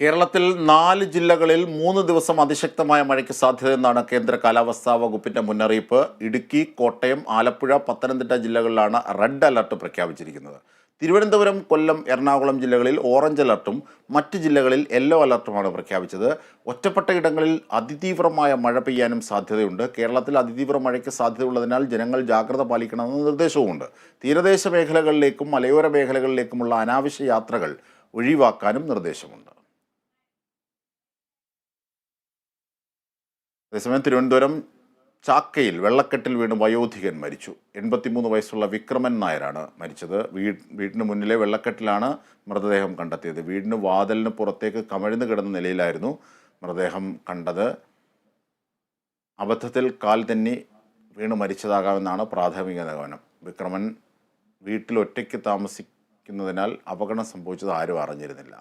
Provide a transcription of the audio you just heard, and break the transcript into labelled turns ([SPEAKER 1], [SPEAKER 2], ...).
[SPEAKER 1] കേരളത്തിൽ നാല് ജില്ലകളിൽ മൂന്ന് ദിവസം അതിശക്തമായ മഴയ്ക്ക് സാധ്യതയെന്നാണ് കേന്ദ്ര കാലാവസ്ഥാ വകുപ്പിന്റെ മുന്നറിയിപ്പ്. ഇടുക്കി കോട്ടയം ആലപ്പുഴ പത്തനംതിട്ട ജില്ലകളിലാണ് റെഡ് അലർട്ട് പ്രഖ്യാപിച്ചിരിക്കുന്നത്. തിരുവനന്തപുരം കൊല്ലം എറണാകുളം ജില്ലകളിൽ ഓറഞ്ച് അലർട്ടും മറ്റ് ജില്ലകളിൽ യെല്ലോ അലർട്ടുമാണ് പ്രഖ്യാപിച്ചത്. ഒറ്റപ്പെട്ട ഇടങ്ങളിൽ അതിതീവ്രമായ മഴ പെയ്യാനും സാധ്യതയുണ്ട്. കേരളത്തിൽ അതിതീവ്ര മഴയ്ക്ക് സാധ്യതയുള്ളതിനാൽ ജനങ്ങൾ ജാഗ്രത പാലിക്കണമെന്ന നിർദ്ദേശവുമുണ്ട്. തീരദേശ മേഖലകളിലേക്കും മലയോര മേഖലകളിലേക്കുമുള്ള അനാവശ്യ യാത്രകൾ ഒഴിവാക്കാനും നിർദ്ദേശമുണ്ട്. അതേസമയം തിരുവനന്തപുരം ചാക്കയിൽ വെള്ളക്കെട്ടിൽ വീണ് വയോധികൻ മരിച്ചു. എൺപത്തിമൂന്ന് വയസ്സുള്ള വിക്രമൻ നായരാണ് മരിച്ചത്. വീട് വീടിന് മുന്നിലെ വെള്ളക്കെട്ടിലാണ് മൃതദേഹം കണ്ടെത്തിയത്. വീടിന് വാതിലിന് പുറത്തേക്ക് കമഴ്ന്നു കിടന്ന നിലയിലായിരുന്നു മൃതദേഹം കണ്ടത്. അബദ്ധത്തിൽ കാൽ തന്നെ വീണ് മരിച്ചതാകാമെന്നാണ് പ്രാഥമിക നിഗമനം. വിക്രമൻ വീട്ടിൽ ഒറ്റയ്ക്ക് താമസിക്കുന്നതിനാൽ അപകടം സംഭവിച്ചത് ആരും അറിഞ്ഞിരുന്നില്ല.